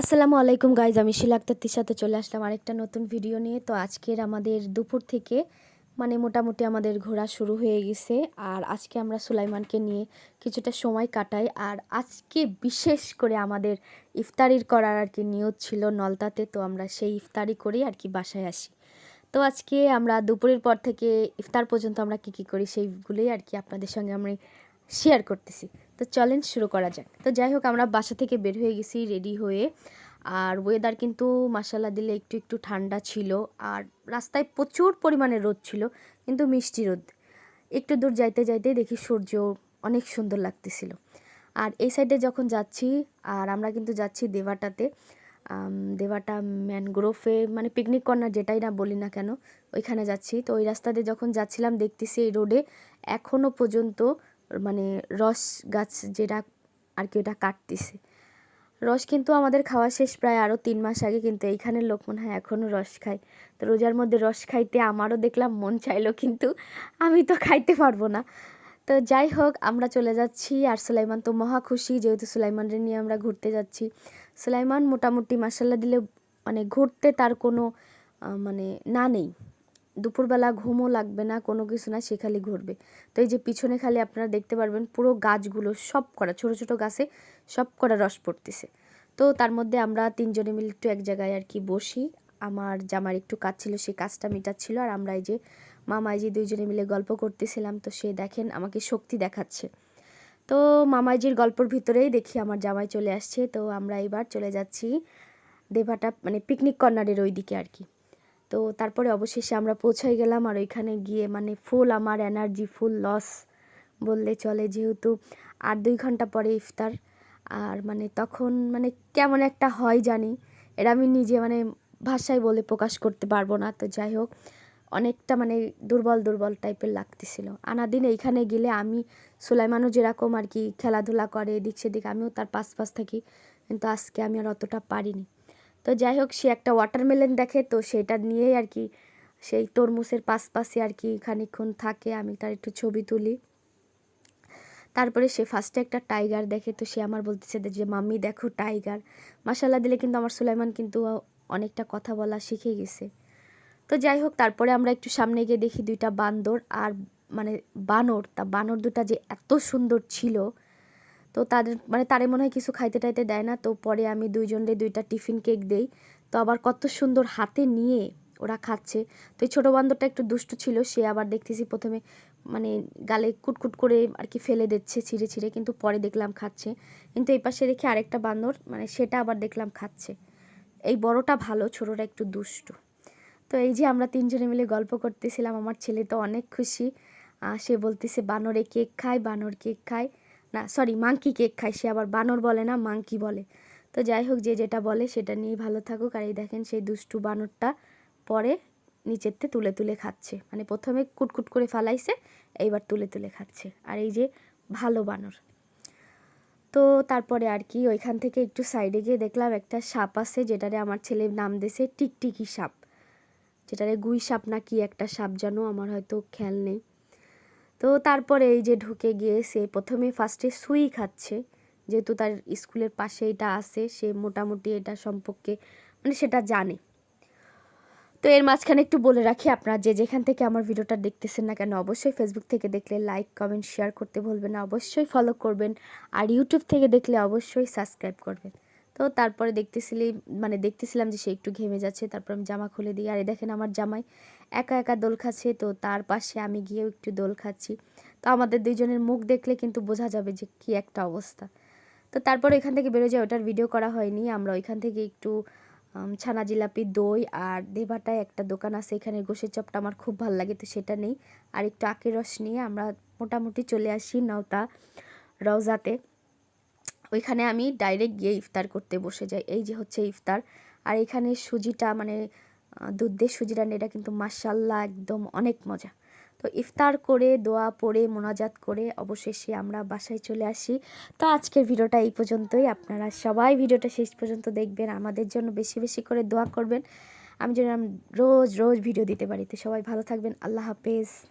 আসসালামু আলাইকুম গাইজ আমি শিলা শিলাক্তার সাথে চলে আসলাম আরেকটা নতুন ভিডিও নিয়ে। তো আজকের আমাদের দুপুর থেকে মানে মোটামুটি আমাদের ঘোরা শুরু হয়ে গেছে। আর আজকে আমরা সুলাইমানকে নিয়ে কিছুটা সময় কাটাই। আর আজকে বিশেষ করে আমাদের ইফতারির করার আর কি নিয়ত ছিল নলতাতে। তো আমরা সেই ইফতারি করেই আর কি বাসায় আসি। তো আজকে আমরা দুপুরের পর থেকে ইফতার পর্যন্ত আমরা কী কী করি সেইগুলোই আর কি আপনাদের সঙ্গে আমরা শেয়ার করতেছি। তো চ্যালেঞ্জ শুরু করা যাক। তো যাই হোক, আমরা বাসা থেকে বের হয়ে গেছি রেডি হয়ে। আর ওয়েদার কিন্তু মাসালা দিলে একটু একটু ঠান্ডা ছিল। আর রাস্তায় প্রচুর পরিমাণে রোদ ছিল, কিন্তু মিষ্টি রোদ। একটু দূর যাইতে যাইতে দেখি সূর্য অনেক সুন্দর লাগতেছিল। আর এই সাইডে যখন যাচ্ছি, আর আমরা কিন্তু যাচ্ছি দেভাটাতে দেভাটা ম্যানগ্রোভে মানে পিকনিক কর্নার যেটাই না বলি না কেন, ওইখানে যাচ্ছি। তো ওই রাস্তাতে যখন যাচ্ছিলাম, দেখতেছি এই রোডে এখনও পর্যন্ত মানে রস গাছ যেটা আর কি ওটা কাটতেছে। রস কিন্তু আমাদের খাওয়া শেষ প্রায় আরও তিন মাস আগে, কিন্তু এইখানের লোক মনে হয় এখনও রস খায়। তো রোজার মধ্যে রস খাইতে আমারও দেখলাম মন চাইলো, কিন্তু আমি তো খাইতে পারব না। তো যাই হোক, আমরা চলে যাচ্ছি আর সুলাইমান তো মহা খুশি, যেহেতু সুলাইমানরে নিয়ে আমরা ঘুরতে যাচ্ছি। সুলাইমান মোটামুটি মাসাল্লা দিলে মানে ঘুরতে তার কোনো মানে না নেই। দুপুরবেলা ঘুমও লাগবে না, কোনো কিছু না, সে খালি ঘুরবে। তো এই যে পিছনে খালি আপনারা দেখতে পারবেন পুরো গাছগুলো সব করা, ছোট ছোট গাছে সব করা রস পড়তেছে। তো তার মধ্যে আমরা তিনজনে মিলে একটু এক জায়গায় আর কি বসি। আমার জামার একটু কাজ ছিল সেই কাজটা মেটাচ্ছিল আর আমরা এই যে মামাইজি দুইজনে মিলে গল্প করতেছিলাম, তো সে দেখেন আমাকে শক্তি দেখাচ্ছে। তো মামাইজির গল্পর ভিতরেই দেখি আমার জামাই চলে আসছে, তো আমরা এবার চলে যাচ্ছি দেভাটা মানে পিকনিক কর্নারের ওই দিকে আর কি। তো তারপরে অবশেষে আমরা পৌঁছাই গেলাম আর ওইখানে গিয়ে মানে ফুল আমার এনার্জি ফুল লস বললে চলে যেহেতু আর দুই ঘণ্টা পরে ইফতার। আর মানে তখন মানে কেমন একটা হয় জানি, এটা আমি নিজে মানে ভাষায় বলে প্রকাশ করতে পারব না। তো যাই হোক, অনেকটা মানে দুর্বল দুর্বল টাইপের লাগতেছিল। আনাদিন এইখানে গেলে আমি সুলাইমানও যেরকম আর কি খেলাধুলা করে, এদিক সেদিক, আমিও তার পাশ পাশ থাকি। কিন্তু আজকে আমি আর অতটা পারিনি। তো যাই হোক, সে একটা ওয়াটারমেলন দেখে, তো সেটা নিয়েই আর কি সেই তরমুজের পাশপাশে আর কি খানিক্ষণ থাকে। আমি তার একটু ছবি তুলি। তারপরে সে ফার্স্টে একটা টাইগার দেখে, তো সে আমার বলতেছে যে মাম্মি, দেখো টাইগার মাসাল্লাহ দিলে কিন্তু আমার সুলাইমান কিন্তু অনেকটা কথা বলা শিখে গেছে। তো যাই হোক, তারপরে আমরা একটু সামনে গিয়ে দেখি দুইটা বান্দর। আর মানে বানর, তা বানর দুটা যে এত সুন্দর ছিল তো তাদের মানে তারে মনে হয় কিছু খাইতে টাইতে দেয় না, তো পরে আমি দুইজনরে দুইটা টিফিন কেক দেই। তো আবার কত সুন্দর হাতে নিয়ে ওরা খাচ্ছে। তো এই ছোটো বান্দরটা একটু দুষ্টু ছিল, সে আবার দেখতেছি প্রথমে মানে গালে কুটকুট করে আর কি ফেলে দিচ্ছে ছিঁড়ে ছিঁড়ে, কিন্তু পরে দেখলাম খাচ্ছে। কিন্তু এই পাশে দেখি আরেকটা বান্দর মানে সেটা আবার দেখলাম খাচ্ছে। এই বড়টা ভালো, ছোটোটা একটু দুষ্টু। তো এই যে আমরা তিনজনে মিলে গল্প করতেছিলাম, আমার ছেলে তো অনেক খুশি। সে বলতেছে, বানরে কেক খায়, বানর কেক খায়। না সরি মাংকি কেক খায়, সে আবার বানর বলে না মাংকি বলে। তো যাই হোক, যে যেটা বলে সেটা নিয়েই ভালো থাকুক। আর এই দেখেন, সেই দুষ্টু বানরটা পরে নিচেরতে তুলে তুলে খাচ্ছে। মানে প্রথমে কুটকুট করে ফালাইছে, এইবার তুলে তুলে খাচ্ছে। আর এই যে ভালো বানর। তো তারপরে আর কি, ওইখান থেকে একটু সাইডে গিয়ে দেখলাম একটা সাপ আছে, যেটারে আমার ছেলে নাম দিয়েছে টিকটিকি সাপ। যেটারে গুই সাপ না কি একটা সাপ জানো আমার হয়তো খেয়াল নেই। তো তারপরে এই যে ঢুকে গিয়ে সে প্রথমে ফার্স্টে সুই খাচ্ছে, যেহেতু তার স্কুলের পাশে এটা আছে, সে মোটামুটি এটা সম্পর্কে মানে সেটা জানে। তো এর মাঝখানে একটু বলে রাখি, আপনারা যে যেখান থেকে আমার ভিডিওটা দেখতেছেন না কেন, অবশ্যই ফেসবুক থেকে দেখলে লাইক কমেন্ট শেয়ার করতে ভুলবেন না। অবশ্যই ফলো করবেন, আর ইউটিউব থেকে দেখলে অবশ্যই সাবস্ক্রাইব করবেন। তো তারপরে দেখতেছিলি মানে দেখতেছিলাম যে সে একটু ঘেমে যাচ্ছে, তারপর আমি জামা খুলে দিই। আর দেখেন আমার জামাই একা একা দোল খাচ্ছে, তো তার পাশে আমি গিয়েও একটু দোল খাচ্ছি। তো আমাদের দুইজনের মুখ দেখলে কিন্তু বোঝা যাবে যে কি একটা অবস্থা। তো তারপর এখান থেকে বেরো যায়, ওটার ভিডিও করা হয়নি। আমরা ওইখান থেকে একটু ছানা জিলাপি দই আর দেবাটায় একটা দোকান আছে, এখানে গোসের চপটা আমার খুব ভালো লাগে, তো সেটা নেই। আর একটু আখের রস নিয়ে আমরা মোটামুটি চলে আসি নওতা রওজাতে। ওইখানে আমি ডাইরেক্ট গিয়ে ইফতার করতে বসে যাই। এই যে হচ্ছে ইফতার। আর এখানে সুজিটা মানে দুধ দিয়ে সুজিটা এটা কিন্তু মাসাল্লাহ একদম অনেক মজা। তো ইফতার করে, দোয়া পড়ে, মোনাজাত করে অবশেষে আমরা বাসায় চলে আসি। তো আজকের ভিডিওটা এই পর্যন্তই। আপনারা সবাই ভিডিওটা শেষ পর্যন্ত দেখবেন। আমাদের জন্য বেশি বেশি করে দোয়া করবেন। আমি যেন রোজ রোজ ভিডিও দিতে পারি। তো সবাই ভালো থাকবেন। আল্লাহ হাফেজ।